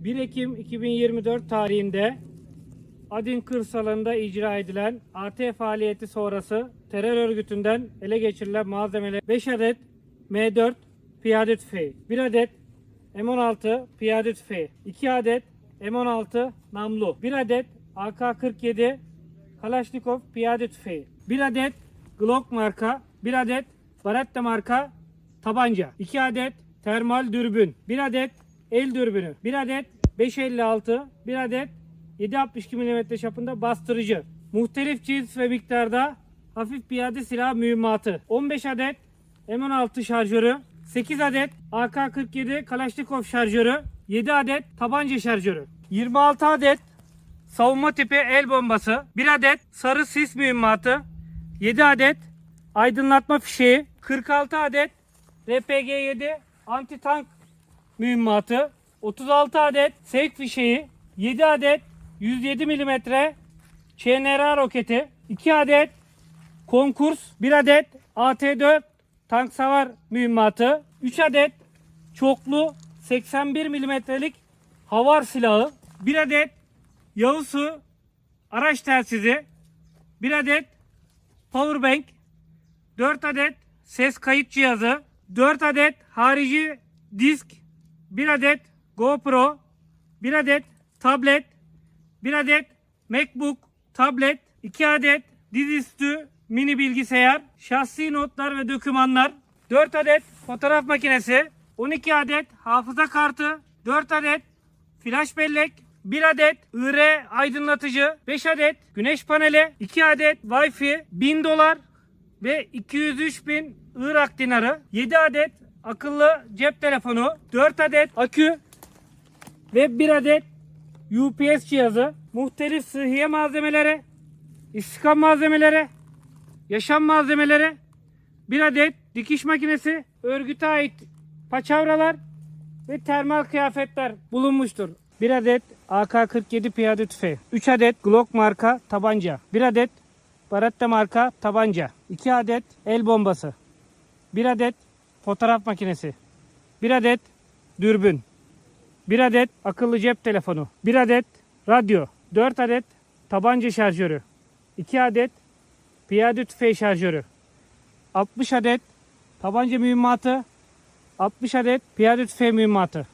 1 Ekim 2024 tarihinde Adin kırsalında icra edilen AT faaliyeti sonrası terör örgütünden ele geçirilen malzemeler 5 adet M4 piyade tüfeği, 1 adet M16 piyade tüfeği, 2 adet M16 namlu, 1 adet AK-47 Kalashnikov piyade tüfeği, 1 adet Glock marka, 1 adet Baretta marka tabanca, 2 adet termal dürbün, 1 adet el dürbünü, 1 adet 556, 1 adet 7.62 mm çapında bastırıcı, muhtelif cins ve miktarda hafif piyade silah mühimmatı, 15 adet M16 şarjörü, 8 adet AK-47 Kalashnikov şarjörü, 7 adet tabanca şarjörü, 26 adet savunma tipi el bombası, 1 adet sarı sis mühimmatı, 7 adet aydınlatma fişeği, 46 adet RPG-7 anti tank mühimmatı, 36 adet sevk fişeği, 7 adet 107 mm ÇNR roketi, 2 adet konkurs, 1 adet AT-4 tank savar mühimmatı, 3 adet çoklu 81 milimetrelik havar silahı, 1 adet Yavuzsu araç telsizi, 1 adet powerbank, 4 adet ses kayıt cihazı, 4 adet harici disk, 1 adet GoPro, 1 adet tablet, 1 adet MacBook tablet, 2 adet dizüstü mini bilgisayar, şahsi notlar ve dokümanlar, 4 adet fotoğraf makinesi, 12 adet hafıza kartı, 4 adet flash bellek, 1 adet IR aydınlatıcı, 5 adet güneş paneli, 2 adet Wi-Fi, 1000 dolar ve 203 bin Irak dinarı, 7 adet akıllı cep telefonu, 4 adet akü ve 1 adet UPS cihazı, muhtelif sıhhiye malzemeleri, istikam malzemeleri, yaşam malzemeleri, 1 adet dikiş makinesi, örgüte ait paçavralar ve termal kıyafetler bulunmuştur. 1 adet AK-47 piyade tüfeği, 3 adet Glock marka tabanca, 1 adet Baretta marka tabanca, 2 adet el bombası, 1 adet fotoğraf makinesi, 1 adet dürbün, 1 adet akıllı cep telefonu, 1 adet radyo, 4 adet tabanca şarjörü, 2 adet piyade tüfeği şarjörü, 60 adet tabanca mühimmatı, 60 adet piyade tüfeği mühimmatı,